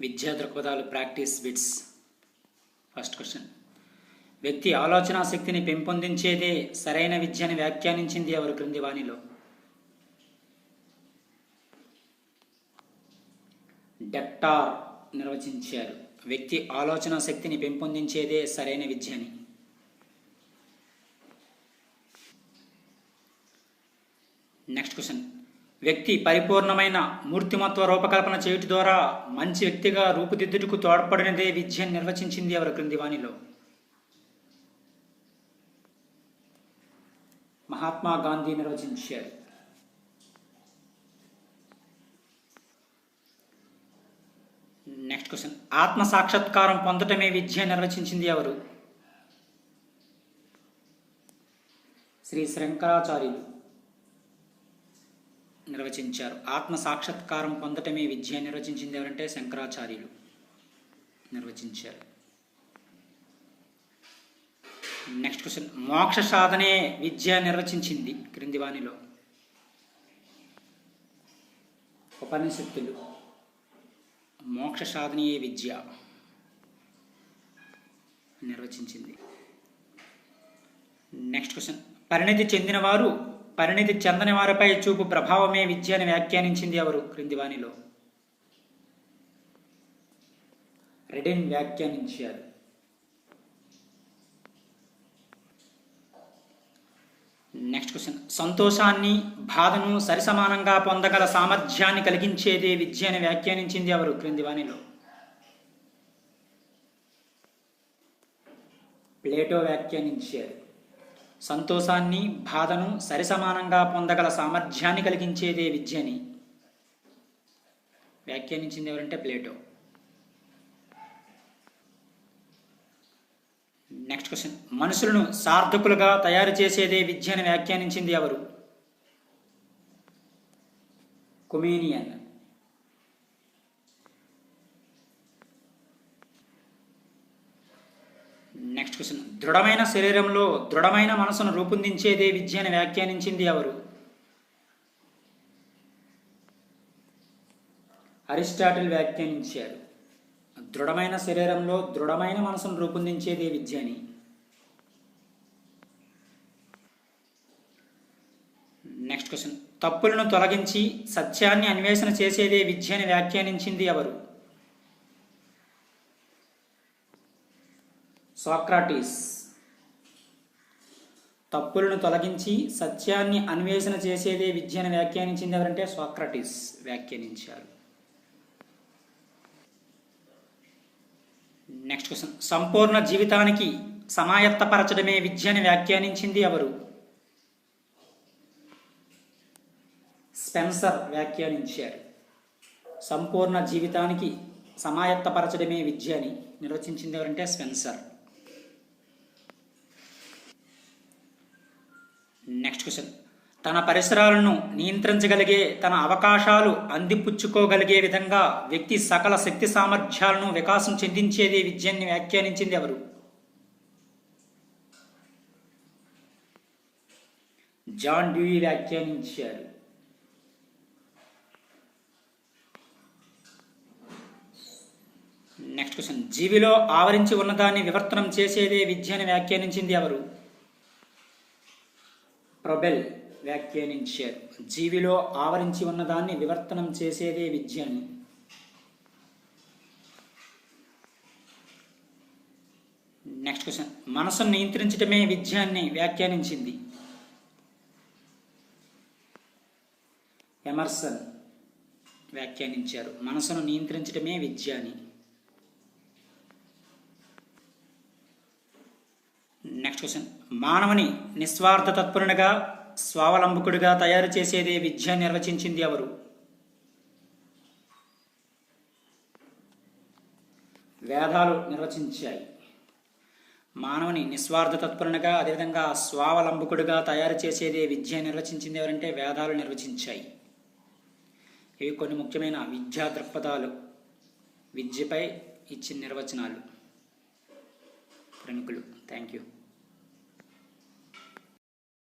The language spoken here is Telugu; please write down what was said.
విద్యా దృక్పథాలు ప్రాక్టీస్ బిట్స్. ఫస్ట్ క్వశ్చన్ వ్యక్తి ఆలోచనా శక్తిని పెంపొందించేదే సరైన విద్యని వ్యాఖ్యానించింది ఎవరు క్రింది వాణిలో? డెక్టార్ నిర్వచించారు. వ్యక్తి ఆలోచన శక్తిని పెంపొందించేదే సరైన విద్యని. నెక్స్ట్ క్వశ్చన్ వ్యక్తి పరిపూర్ణమైన మూర్తిమత్వ రూపకల్పన చేయుట ద్వారా మంచి వ్యక్తిగా రూపుదిద్దుటకు తోడ్పడినదే విద్యను నిర్వచించింది ఎవరు క్రింది వాణిలో మహాత్మా గాంధీ నిర్వచించారు. Next question. ఆత్మ సాక్షాత్కారం పొందటమే విద్య నిర్వచించింది ఎవరు? శ్రీ శంకరాచార్యులు. నిర్వచించారు. ఆత్మ సాక్షాత్కారం పొందటమే విద్య నిర్వచించింది ఎవరంటే శంకరాచార్యులు నిర్వచించారు. నెక్స్ట్ క్వశ్చన్ మోక్ష సాధనే విద్య నిర్వచించింది క్రిందివాణిలో. ఉపనిషత్తులు. మోక్ష సాధనీయే విద్య నిర్వచించింది. నెక్స్ట్ క్వశ్చన్ పరిణితి చెందినవారు పరిణితి చెందని వారిపై చూపు ప్రభావమే విద్య అని వ్యాఖ్యానించింది ఎవరు? క్రిందివాణిలో. రెడెన్ వ్యాఖ్యానించారు. నెక్స్ట్ క్వశ్చన్ సంతోషాన్ని బాధను సరిసమానంగా పొందగల సామర్థ్యాన్ని కలిగించేదే విద్య అని వ్యాఖ్యానించింది ఎవరు? క్రింది వాణిలో ప్లేటో వ్యాఖ్యానించారు. సంతోషాన్ని బాధను సరిసమానంగా పొందగల సామర్థ్యాన్ని కలిగించేదే విద్యని వ్యాఖ్యానించింది ఎవరంటే ప్లేటో. Next question. మనుషులను సార్థకులుగా తయారు చేసేదే విద్యను వ్యాఖ్యానించింది ఎవరు? కొమేనియన్. నెక్స్ట్ క్వశ్చన్ దృఢమైన శరీరంలో దృఢమైన మనసును రూపొందించేదే విద్యను వ్యాఖ్యానించింది ఎవరు? అరిస్టాటిల్ వ్యాఖ్యానించారు. దృఢమైన శరీరంలో దృఢమైన మనసును రూపొందించేదే విద్యని నెక్స్ట్ క్వశ్చన్ తప్పులను తొలగించి సత్యాన్ని అన్వేషణ చేసేదే విద్యని వ్యాఖ్యానించింది ఎవరు? సాక్రాటీస్. తప్పులను తొలగించి సత్యాన్ని అన్వేషణ చేసేదే విద్యను వ్యాఖ్యానించింది ఎవరంటే సాక్రటీస్ వ్యాఖ్యానించారు. నెక్స్ట్ క్వశ్చన్ సంపూర్ణ జీవితానికి సమాయత్తపరచడమే విద్యను వ్యాఖ్యానించింది ఎవరు? స్పెన్సర్ వ్యాఖ్యానించారు. సంపూర్ణ జీవితానికి సమాయత్తపరచడమే విద్య అని నిర్వచించింది ఎవరంటే స్పెన్సర్. నెక్స్ట్ క్వశ్చన్ తన పరిసరాలను నియంత్రించగలిగే తన అవకాశాలు అందిపుచ్చుకోగలిగే విధంగా వ్యక్తి సకల శక్తి సామర్థ్యాలను వికాసం చెందించేదే విద్యని వ్యాఖ్యానించింది ఎవరు? జాన్ డ్యూయి వ్యాఖ్యానించారు. నెక్స్ట్ క్వశ్చన్ జీవిలో ఆవరించి ఉన్నదాన్ని వివర్తనం చేసేదే విద్యని వ్యాఖ్యానించింది ఎవరు? ప్రొబెల్ వ్యాఖ్యానించారు. జీవిలో ఆవరించి ఉన్నదాన్ని వివర్తనం చేసేదే విద్య అని. నెక్స్ట్ క్వశ్చన్ మనసును నియంత్రించడమే విద్యాన్ని వ్యాఖ్యానించింది. ఎమర్సన్ వ్యాఖ్యానించారు. మనసును నియంత్రించడమే విద్య అని. నెక్స్ట్ క్వశ్చన్ మానవుని నిస్వార్థ తత్పరునిగా స్వావలంబకుడిగా తయారు చేసేదే విద్య నిర్వచించింది ఎవరు? వేదాలు నిర్వచించాయి. మానవుని నిస్వార్థ తత్పరునిగా అదేవిధంగా స్వావలంబకుడిగా తయారు చేసేదే విద్య నిర్వచించింది ఎవరంటే వేదాలు నిర్వచించాయి. ఇవి కొన్ని ముఖ్యమైన విద్యా దృక్పథాలు. విద్యపై ఇచ్చిన నిర్వచనాలు. ప్రముఖులు థ్యాంక్ యూ